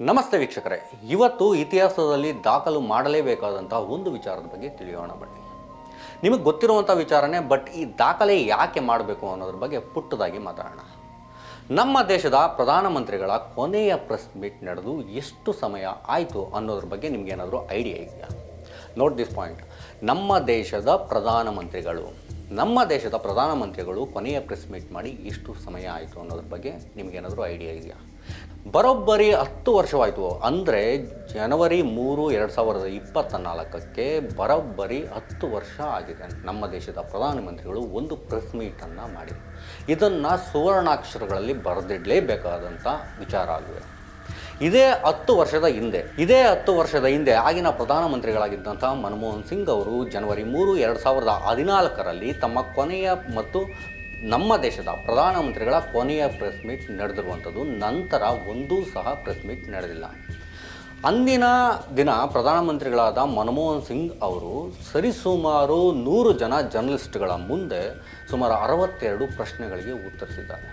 ನಮಸ್ತೆ ವೀಕ್ಷಕರೇ. ಇವತ್ತು ಇತಿಹಾಸದಲ್ಲಿ ದಾಖಲು ಮಾಡಲೇಬೇಕಾದಂತಹ ಒಂದು ವಿಚಾರದ ಬಗ್ಗೆ ತಿಳಿಯೋಣ ಬನ್ನಿ. ನಿಮಗೆ ಗೊತ್ತಿರುವಂಥ ವಿಚಾರನೇ, ಬಟ್ ಈ ದಾಖಲೆ ಯಾಕೆ ಮಾಡಬೇಕು ಅನ್ನೋದ್ರ ಬಗ್ಗೆ ಪುಟ್ಟದಾಗಿ ಮಾತಾಡೋಣ. ನಮ್ಮ ದೇಶದ ಪ್ರಧಾನಮಂತ್ರಿಗಳ ಕೊನೆಯ ಪ್ರೆಸ್ ಮೀಟ್ ನಡೆದು ಎಷ್ಟು ಸಮಯ ಆಯಿತು ಅನ್ನೋದ್ರ ಬಗ್ಗೆ ನಿಮ್ಗೇನಾದರೂ ಐಡಿಯಾ ಇದೆಯಾ? ನೋಟ್ ದಿಸ್ ಪಾಯಿಂಟ್ ನಮ್ಮ ದೇಶದ ಪ್ರಧಾನಮಂತ್ರಿಗಳು ನಮ್ಮ ದೇಶದ ಪ್ರಧಾನಮಂತ್ರಿಗಳು ಕೊನೆಯ ಪ್ರೆಸ್ ಮೀಟ್ ಮಾಡಿ ಎಷ್ಟು ಸಮಯ ಆಯಿತು ಅನ್ನೋದ್ರ ಬಗ್ಗೆ ನಿಮಗೇನಾದರೂ ಐಡಿಯಾ ಇದೆಯಾ? ಬರೋಬ್ಬರಿ ಹತ್ತು ವರ್ಷವಾಯಿತು. ಅಂದರೆ ಜನವರಿ ಮೂರು ಎರಡು ಸಾವಿರದ ಇಪ್ಪತ್ತ ನಾಲ್ಕಕ್ಕೆ ಬರೋಬ್ಬರಿ ಹತ್ತು ವರ್ಷ ಆಗಿದೆ. ನಮ್ಮ ದೇಶದ ಪ್ರಧಾನಮಂತ್ರಿಗಳು ಒಂದು ಪ್ರೆಸ್ ಮೀಟನ್ನು ಮಾಡಿ ಇದನ್ನು ಸುವರ್ಣಾಕ್ಷರಗಳಲ್ಲಿ ಬರೆದಿಡಲೇಬೇಕಾದಂಥ ವಿಚಾರ ಆಗಿದೆ. ಇದೇ ಹತ್ತು ವರ್ಷದ ಹಿಂದೆ, ಇದೇ ಹತ್ತು ವರ್ಷದ ಹಿಂದೆ ಆಗಿನ ಪ್ರಧಾನಮಂತ್ರಿಗಳಾಗಿದ್ದಂಥ ಮನಮೋಹನ್ ಸಿಂಗ್ ಅವರು ಜನವರಿ ಮೂರು, ಎರಡು ಸಾವಿರದ ಹದಿನಾಲ್ಕರಲ್ಲಿ ತಮ್ಮ ಕೊನೆಯ ಮತ್ತು ನಮ್ಮ ದೇಶದ ಪ್ರಧಾನಮಂತ್ರಿಗಳ ಕೊನೆಯ ಪ್ರೆಸ್ ಮೀಟ್ ನಡೆದಿರುವಂಥದ್ದು. ನಂತರ ಒಂದೂ ಸಹ ಪ್ರೆಸ್ ಮೀಟ್ ನಡೆದಿಲ್ಲ. ಅಂದಿನ ದಿನ ಪ್ರಧಾನಮಂತ್ರಿಗಳಾದ ಮನಮೋಹನ್ ಸಿಂಗ್ ಅವರು ಸರಿಸುಮಾರು ನೂರು ಜನ ಜರ್ನಲಿಸ್ಟ್ಗಳ ಮುಂದೆ ಸುಮಾರು ಅರವತ್ತೆರಡು ಪ್ರಶ್ನೆಗಳಿಗೆ ಉತ್ತರಿಸಿದ್ದಾರೆ.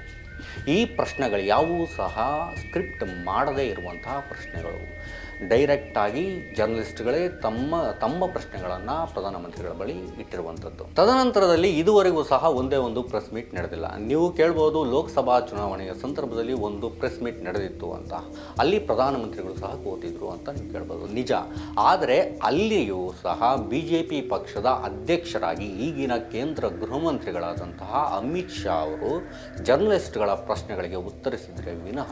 ಈ ಪ್ರಶ್ನೆಗಳು ಯಾವುವು ಸಹ ಸ್ಕ್ರಿಪ್ಟ್ ಮಾಡದೇ ಇರುವಂತಹ ಪ್ರಶ್ನೆಗಳು. ಡೈರೆಕ್ಟಾಗಿ ಜರ್ನಲಿಸ್ಟ್ಗಳೇ ತಮ್ಮ ತಮ್ಮ ಪ್ರಶ್ನೆಗಳನ್ನು ಪ್ರಧಾನಮಂತ್ರಿಗಳ ಬಳಿ ಇಟ್ಟಿರುವಂಥದ್ದು. ತದನಂತರದಲ್ಲಿ ಇದುವರೆಗೂ ಸಹ ಒಂದೇ ಒಂದು ಪ್ರೆಸ್ ಮೀಟ್ ನಡೆದಿಲ್ಲ. ನೀವು ಕೇಳ್ಬೋದು ಲೋಕಸಭಾ ಚುನಾವಣೆಯ ಸಂದರ್ಭದಲ್ಲಿ ಒಂದು ಪ್ರೆಸ್ ಮೀಟ್ ನಡೆದಿತ್ತು ಅಂತ. ಅಲ್ಲಿ ಪ್ರಧಾನಮಂತ್ರಿಗಳು ಸಹ ಕೂತಿದ್ರು ಅಂತ ನೀವು ಕೇಳ್ಬೋದು. ನಿಜ. ಆದರೆ ಅಲ್ಲಿಯೂ ಸಹ ಬಿ ಜೆ ಪಿ ಪಕ್ಷದ ಅಧ್ಯಕ್ಷರಾಗಿ ಈಗಿನ ಕೇಂದ್ರ ಗೃಹಮಂತ್ರಿಗಳಾದಂತಹ ಅಮಿತ್ ಶಾ ಅವರು ಜರ್ನಲಿಸ್ಟ್ಗಳ ಪ್ರಶ್ನೆಗಳಿಗೆ ಉತ್ತರಿಸಿದರೆ ವಿನಃ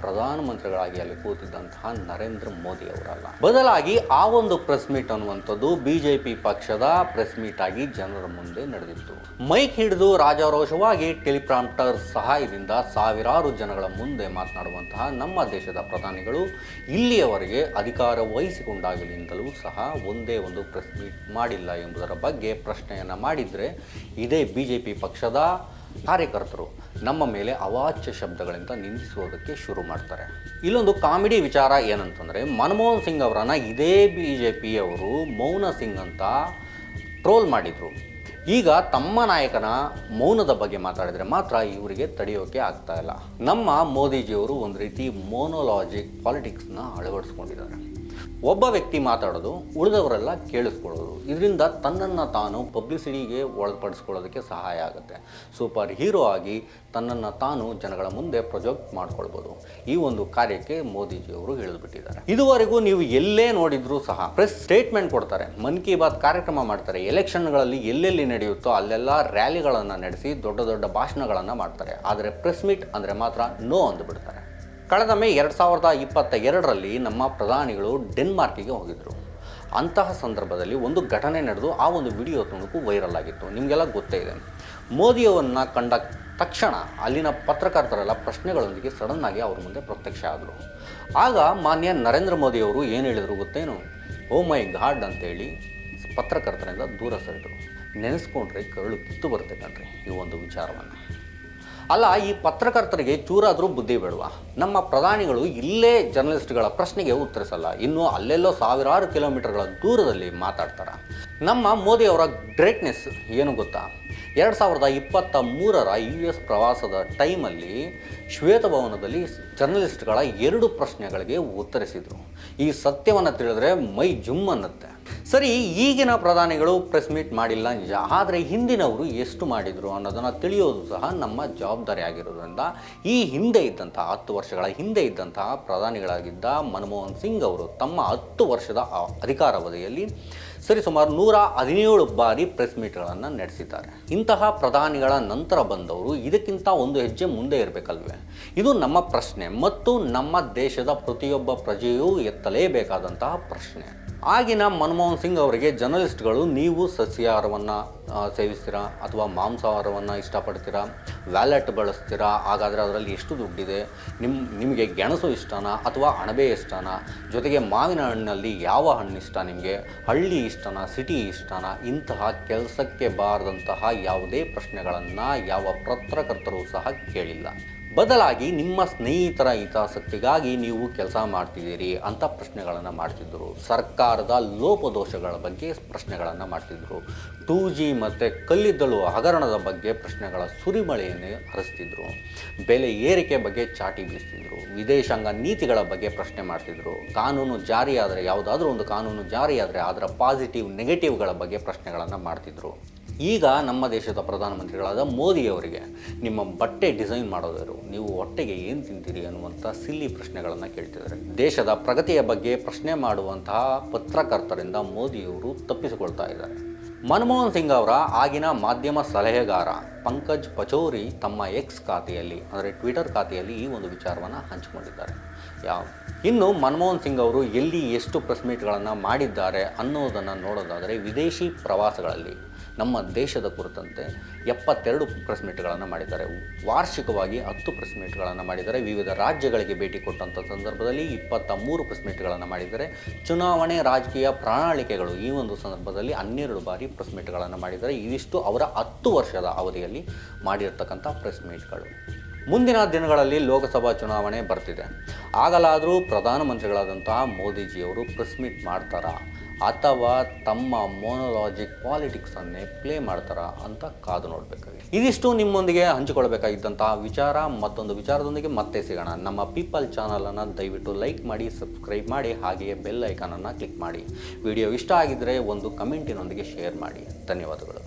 ಪ್ರಧಾನಮಂತ್ರಿಗಳಾಗಿ ಅಲ್ಲಿ ಕೂತಿದ್ದಂತಹ ನರೇಂದ್ರ ಮೋದಿ ಅವರಲ್ಲ ಬದಲಾಗಿ ಆ ಒಂದು ಪ್ರೆಸ್ ಮೀಟ್ ಅನ್ನುವಂಥದ್ದು ಬಿಜೆಪಿ ಪಕ್ಷದ ಪ್ರೆಸ್ ಮೀಟ್ ಆಗಿ ಜನರ ಮುಂದೆ ನಡೆದಿತ್ತು. ಮೈಕ್ ಹಿಡಿದು ರಾಜಾರೋಷವಾಗಿ ಟೆಲಿಪ್ರಾಂಪ್ಟರ್ ಸಹಾಯದಿಂದ ಸಾವಿರಾರು ಜನಗಳ ಮುಂದೆ ಮಾತನಾಡುವಂತಹ ನಮ್ಮ ದೇಶದ ಪ್ರಧಾನಿಗಳು ಇಲ್ಲಿಯವರೆಗೆ ಅಧಿಕಾರ ವಹಿಸಿಕೊಂಡಾಗಲಿಂದಲೂ ಸಹ ಒಂದೇ ಒಂದು ಪ್ರೆಸ್ ಮೀಟ್ ಮಾಡಿಲ್ಲ ಎಂಬುದರ ಬಗ್ಗೆ ಪ್ರಶ್ನೆಯನ್ನು ಮಾಡಿದರೆ ಇದೇ ಬಿಜೆಪಿ ಪಕ್ಷದ ಕಾರ್ಯಕರ್ತರು. ನಮ್ಮ ಮೇಲೆ ಅವಾಚ್ಯ ಶಬ್ದಗಳಿಂದ ನಿಂದಿಸುವುದಕ್ಕೆ ಶುರು ಮಾಡ್ತಾರೆ. ಇಲ್ಲೊಂದು ಕಾಮಿಡಿ ವಿಚಾರ ಏನಂತಂದರೆ, ಮನಮೋಹನ್ ಸಿಂಗ್ ಅವರನ್ನು ಇದೇ ಬಿ ಜೆ ಪಿಯವರು ಮೌನ ಸಿಂಗ್ ಅಂತ ಟ್ರೋಲ್ ಮಾಡಿದರು. ಈಗ ತಮ್ಮ ನಾಯಕನ ಮೌನದ ಬಗ್ಗೆ ಮಾತಾಡಿದರೆ ಮಾತ್ರ ಇವರಿಗೆ ತಡೆಯೋಕೆ ಆಗ್ತಾ ಇಲ್ಲ. ನಮ್ಮ ಮೋದಿಜಿಯವರು ಒಂದು ರೀತಿ ಮೋನೋಲಾಜಿಕ್ ಪಾಲಿಟಿಕ್ಸ್ನ ಅಳವಡಿಸ್ಕೊಂಡಿದ್ದಾರೆ. ಒಬ್ಬ ವ್ಯಕ್ತಿ ಮಾತಾಡೋದು, ಉಳಿದವರೆಲ್ಲ ಕೇಳಿಸ್ಕೊಳ್ಳೋದು. ಇದರಿಂದ ತನ್ನನ್ನು ತಾನು ಪಬ್ಲಿಸಿಟಿಗೆ ಒಳಪಡಿಸ್ಕೊಳ್ಳೋದಕ್ಕೆ ಸಹಾಯ ಆಗುತ್ತೆ. ಸೂಪರ್ ಹೀರೋ ಆಗಿ ತನ್ನನ್ನು ತಾನು ಜನಗಳ ಮುಂದೆ ಪ್ರೊಜೆಕ್ಟ್ ಮಾಡ್ಕೊಳ್ಬೋದು. ಈ ಒಂದು ಕಾರ್ಯಕ್ಕೆ ಮೋದಿಜಿಯವರು ಹೇಳಿಬಿಟ್ಟಿದ್ದಾರೆ. ಇದುವರೆಗೂ ನೀವು ಎಲ್ಲೇ ನೋಡಿದರೂ ಸಹ ಪ್ರೆಸ್ ಸ್ಟೇಟ್ಮೆಂಟ್ ಕೊಡ್ತಾರೆ. ಮನ್ ಕಿ ಬಾತ್ ಕಾರ್ಯಕ್ರಮ ಮಾಡ್ತಾರೆ. ಎಲೆಕ್ಷನ್ಗಳಲ್ಲಿ ಎಲ್ಲೆಲ್ಲಿ ನಡೆಯುತ್ತೋ ಅಲ್ಲೆಲ್ಲ ರ್ಯಾಲಿಗಳನ್ನು ನಡೆಸಿ ದೊಡ್ಡ ದೊಡ್ಡ ಭಾಷಣಗಳನ್ನು ಮಾಡ್ತಾರೆ. ಆದರೆ ಪ್ರೆಸ್ ಮೀಟ್ ಅಂದರೆ ಮಾತ್ರ ನೋ ಅಂದುಬಿಡ್ತಾರೆ. ಕಳೆದ ಮೇ ಎರಡು ಸಾವಿರದ ಇಪ್ಪತ್ತ ಎರಡರಲ್ಲಿ ನಮ್ಮ ಪ್ರಧಾನಿಗಳು ಡೆನ್ಮಾರ್ಕಿಗೆ ಹೋಗಿದ್ದರು ಅಂತಹ ಸಂದರ್ಭದಲ್ಲಿ ಒಂದು ಘಟನೆ ನಡೆದು ಆ ಒಂದು ವಿಡಿಯೋ ತುಣುಕು ವೈರಲ್ ಆಗಿತ್ತು. ನಿಮಗೆಲ್ಲ ಗೊತ್ತೇ ಇದೆ. ಮೋದಿಯವರನ್ನ ಕಂಡ ತಕ್ಷಣ ಅಲ್ಲಿನ ಪತ್ರಕರ್ತರೆಲ್ಲ ಪ್ರಶ್ನೆಗಳೊಂದಿಗೆ ಸಡನ್ನಾಗಿ ಅವ್ರ ಮುಂದೆ ಪ್ರತ್ಯಕ್ಷ ಆದರು. ಆಗ ಮಾನ್ಯ ನರೇಂದ್ರ ಮೋದಿಯವರು ಏನು ಹೇಳಿದರು ಗೊತ್ತೇನು? ಓ ಮೈ ಗಾಡ್ ಅಂತೇಳಿ ಪತ್ರಕರ್ತರಿಂದ ದೂರ ಸರಿದರು. ನೆನೆಸ್ಕೊಂಡ್ರೆ ಕರಳು ಕಿತ್ತು ಬರುತ್ತೆ ಈ ಒಂದು ವಿಚಾರವನ್ನು. ಅಲ್ಲ, ಈ ಪತ್ರಕರ್ತರಿಗೆ ಚೂರಾದರೂ ಬುದ್ಧಿ ಬೇಡವಾ? ನಮ್ಮ ಪ್ರಧಾನಿಗಳು ಇಲ್ಲೇ ಜರ್ನಲಿಸ್ಟ್ಗಳ ಪ್ರಶ್ನೆಗೆ ಉತ್ತರಿಸಲ್ಲ. ಇನ್ನು ಅಲ್ಲೆಲ್ಲೋ ಸಾವಿರಾರು ಕಿಲೋಮೀಟರ್ಗಳ ದೂರದಲ್ಲಿ ಮಾತಾಡ್ತಾರೆ. ನಮ್ಮ ಮೋದಿ ಅವರ ಗ್ರೇಟ್ನೆಸ್ ಏನು ಗೊತ್ತಾ? ಎರಡು ಸಾವಿರದ ಇಪ್ಪತ್ತ ಮೂರರ ಯು ಎಸ್ ಪ್ರವಾಸದ ಟೈಮಲ್ಲಿ ಶ್ವೇತಭವನದಲ್ಲಿ ಜರ್ನಲಿಸ್ಟ್ಗಳ ಎರಡು ಪ್ರಶ್ನೆಗಳಿಗೆ ಉತ್ತರಿಸಿದರು. ಈ ಸತ್ಯವನ್ನು ತಿಳಿದ್ರೆ ಮೈ ಜುಮ್ ಅನ್ನತ್ತೆ. ಸರಿ, ಈಗಿನ ಪ್ರಧಾನಿಗಳು ಪ್ರೆಸ್ ಮೀಟ್ ಮಾಡಿಲ್ಲ ನಿಜ, ಆದರೆ ಹಿಂದಿನವರು ಎಷ್ಟು ಮಾಡಿದರು ಅನ್ನೋದನ್ನು ತಿಳಿಯೋದು ಸಹ ನಮ್ಮ ಜವಾಬ್ದಾರಿ ಆಗಿರೋದ್ರಿಂದ. ಈ ಹಿಂದೆ ಇದ್ದಂತಹ ಹತ್ತು ವರ್ಷಗಳ ಹಿಂದೆ ಇದ್ದಂತಹ ಪ್ರಧಾನಿಗಳಾಗಿದ್ದ ಮನಮೋಹನ್ ಸಿಂಗ್ ಅವರು ತಮ್ಮ ಹತ್ತು ವರ್ಷದ ಆ ಸರಿ, ಸುಮಾರು ನೂರ ಹದಿನೇಳು ಬಾರಿ ಪ್ರೆಸ್ ಮೀಟ್ಗಳನ್ನು ನಡೆಸಿದ್ದಾರೆ. ಇಂತಹ ಪ್ರಧಾನಿಗಳ ನಂತರ ಬಂದವರು ಇದಕ್ಕಿಂತ ಒಂದು ಹೆಜ್ಜೆ ಮುಂದೆ ಇರಬೇಕಲ್ವೇ? ಇದು ನಮ್ಮ ಪ್ರಶ್ನೆ ಮತ್ತು ನಮ್ಮ ದೇಶದ ಪ್ರತಿಯೊಬ್ಬ ಪ್ರಜೆಯೂ ಎತ್ತಲೇಬೇಕಾದಂತಹ ಪ್ರಶ್ನೆ. ಆಗಿನ ಮನಮೋಹನ್ ಸಿಂಗ್ ಅವರಿಗೆ ಜರ್ನಲಿಸ್ಟ್ಗಳು ನೀವು ಸಸ್ಯಾಹಾರವನ್ನು ಸೇವಿಸ್ತೀರಾ ಅಥವಾ ಮಾಂಸಾಹಾರವನ್ನು ಇಷ್ಟಪಡ್ತೀರಾ? ವ್ಯಾಲೆಟ್ ಬಳಸ್ತೀರಾ? ಹಾಗಾದರೆ ಅದರಲ್ಲಿ ಎಷ್ಟು ದುಡ್ಡಿದೆ? ನಿಮ್ಮ ನಿಮಗೆ ಗೆಣಸು ಇಷ್ಟನಾ ಅಥವಾ ಅಣಬೆ ಇಷ್ಟನಾ? ಜೊತೆಗೆ ಮಾವಿನ ಹಣ್ಣಲ್ಲಿ ಯಾವ ಹಣ್ಣು ಇಷ್ಟ ನಿಮಗೆ? ಹಳ್ಳಿ ಇಷ್ಟನಾ, ಸಿಟಿ ಇಷ್ಟನಾ? ಇಂತಹ ಕೆಲಸಕ್ಕೆ ಬಾರದಂತಹ ಯಾವುದೇ ಪ್ರಶ್ನೆಗಳನ್ನು ಯಾವ ಪತ್ರಕರ್ತರು ಸಹ ಕೇಳಿಲ್ಲ. ಬದಲಾಗಿ ನಿಮ್ಮ ಸ್ನೇಹಿತರ ಹಿತಾಸಕ್ತಿಗಾಗಿ ನೀವು ಕೆಲಸ ಮಾಡ್ತಿದ್ದೀರಿ ಅಂತ ಪ್ರಶ್ನೆಗಳನ್ನು ಮಾಡ್ತಿದ್ದರು ಸರ್ಕಾರದ ಲೋಪದೋಷಗಳ ಬಗ್ಗೆ ಪ್ರಶ್ನೆಗಳನ್ನು ಮಾಡ್ತಿದ್ದರು ಟೂ ಜಿ ಮತ್ತು ಕಲ್ಲಿದ್ದಲು ಹಗರಣದ ಬಗ್ಗೆ ಪ್ರಶ್ನೆಗಳ ಸುರಿಮಳೆಯನ್ನು ಹರಿಸ್ತಿದ್ರು. ಬೆಲೆ ಏರಿಕೆ ಬಗ್ಗೆ ಚಾಟಿ ಬೀಸ್ತಿದ್ರು. ವಿದೇಶಾಂಗ ನೀತಿಗಳ ಬಗ್ಗೆ ಪ್ರಶ್ನೆ ಮಾಡ್ತಿದ್ರು. ಕಾನೂನು ಜಾರಿಯಾದರೆ ಯಾವುದಾದ್ರೂ ಒಂದು ಕಾನೂನು ಜಾರಿಯಾದರೆ ಅದರ ಪಾಸಿಟಿವ್ ನೆಗೆಟಿವ್ಗಳ ಬಗ್ಗೆ ಪ್ರಶ್ನೆಗಳನ್ನು ಮಾಡ್ತಿದ್ರು. ಈಗ ನಮ್ಮ ದೇಶದ ಪ್ರಧಾನಮಂತ್ರಿಗಳಾದ ಮೋದಿಯವರಿಗೆ ನಿಮ್ಮ ಬಟ್ಟೆ ಡಿಸೈನ್ ಮಾಡೋದರು, ನೀವು ಹೊಟ್ಟೆಗೆ ಏನು ತಿಂತೀರಿ ಅನ್ನುವಂಥ ಸಿಲ್ಲಿ ಪ್ರಶ್ನೆಗಳನ್ನು ಕೇಳ್ತಿದ್ದಾರೆ. ದೇಶದ ಪ್ರಗತಿಯ ಬಗ್ಗೆ ಪ್ರಶ್ನೆ ಮಾಡುವಂತಹ ಪತ್ರಕರ್ತರಿಂದ ಮೋದಿಯವರು ತಪ್ಪಿಸಿಕೊಳ್ತಾ ಇದ್ದಾರೆ. ಮನಮೋಹನ್ ಸಿಂಗ್ ಅವರ ಆಗಿನ ಮಾಧ್ಯಮ ಸಲಹೆಗಾರ ಪಂಕಜ್ ಪಚೌರಿ ತಮ್ಮ ಎಕ್ಸ್ ಖಾತೆಯಲ್ಲಿ, ಅಂದರೆ ಟ್ವಿಟರ್ ಖಾತೆಯಲ್ಲಿ ಈ ಒಂದು ವಿಚಾರವನ್ನು ಹಂಚಿಕೊಂಡಿದ್ದಾರೆ. ಯಾವ ಇನ್ನು ಮನಮೋಹನ್ ಸಿಂಗ್ ಅವರು ಎಲ್ಲಿ ಎಷ್ಟು ಪ್ರೆಸ್ ಮೀಟ್ಗಳನ್ನು ಮಾಡಿದ್ದಾರೆ ಅನ್ನೋದನ್ನು ನೋಡೋದಾದರೆ ವಿದೇಶಿ ಪ್ರವಾಸಗಳಲ್ಲಿ. ನಮ್ಮ ದೇಶದ ಕುರಿತಂತೆ ಎಪ್ಪತ್ತೆರಡು ಪ್ರೆಸ್ ಮೀಟ್ಗಳನ್ನು ಮಾಡಿದ್ದಾರೆ. ವಾರ್ಷಿಕವಾಗಿ ಹತ್ತು ಪ್ರೆಸ್ ಮೀಟ್ಗಳನ್ನು ಮಾಡಿದ್ದಾರೆ. ವಿವಿಧ ರಾಜ್ಯಗಳಿಗೆ ಭೇಟಿ ಕೊಟ್ಟಂಥ ಸಂದರ್ಭದಲ್ಲಿ ಇಪ್ಪತ್ತ ಮೂರು ಪ್ರೆಸ್ ಮೀಟ್ಗಳನ್ನು ಮಾಡಿದ್ದಾರೆ. ಚುನಾವಣೆ ರಾಜಕೀಯ ಪ್ರಣಾಳಿಕೆಗಳು ಈ ಒಂದು ಸಂದರ್ಭದಲ್ಲಿ ಹನ್ನೆರಡು ಬಾರಿ ಪ್ರೆಸ್ ಮೀಟ್ಗಳನ್ನು ಮಾಡಿದ್ದಾರೆ. ಇವಿಷ್ಟು ಅವರ ಹತ್ತು ವರ್ಷದ ಅವಧಿಯಲ್ಲಿ ಮಾಡಿರ್ತಕ್ಕಂಥ ಪ್ರೆಸ್ ಮೀಟ್ಗಳು ಮುಂದಿನ ದಿನಗಳಲ್ಲಿ ಲೋಕಸಭಾ ಚುನಾವಣೆ ಬರ್ತಿದೆ. ಆಗಲಾದರೂ ಪ್ರಧಾನಮಂತ್ರಿಗಳಾದಂತಹ ಮೋದಿಜಿಯವರು ಪ್ರೆಸ್ ಮೀಟ್ ಮಾಡ್ತಾರಾ? ಅಥವಾ ತಮ್ಮ ಮೋನೋಲಾಜಿಕ್ ಪಾಲಿಟಿಕ್ಸನ್ನೇ ಪ್ಲೇ ಮಾಡ್ತಾರಾ ಅಂತ ಕಾದು ನೋಡಬೇಕಾಗಿದೆ ಇದಿಷ್ಟು ನಿಮ್ಮೊಂದಿಗೆ ಹಂಚಿಕೊಳ್ಬೇಕಾಗಿದ್ದಂತಹ ವಿಚಾರ, ಮತ್ತೊಂದು ವಿಚಾರದೊಂದಿಗೆ ಮತ್ತೆ ಸಿಗೋಣ. ನಮ್ಮ ಪೀಪಲ್ ಚಾನಲನ್ನು ದಯವಿಟ್ಟು ಲೈಕ್ ಮಾಡಿ ಸಬ್ಸ್ಕ್ರೈಬ್ ಮಾಡಿ, ಹಾಗೆಯೇ ಬೆಲ್ ಐಕಾನನ್ನು ಕ್ಲಿಕ್ ಮಾಡಿ. ವಿಡಿಯೋ ಇಷ್ಟ ಆಗಿದ್ದರೆ ಒಂದು ಕಮೆಂಟಿನೊಂದಿಗೆ ಶೇರ್ ಮಾಡಿ. ಧನ್ಯವಾದಗಳು.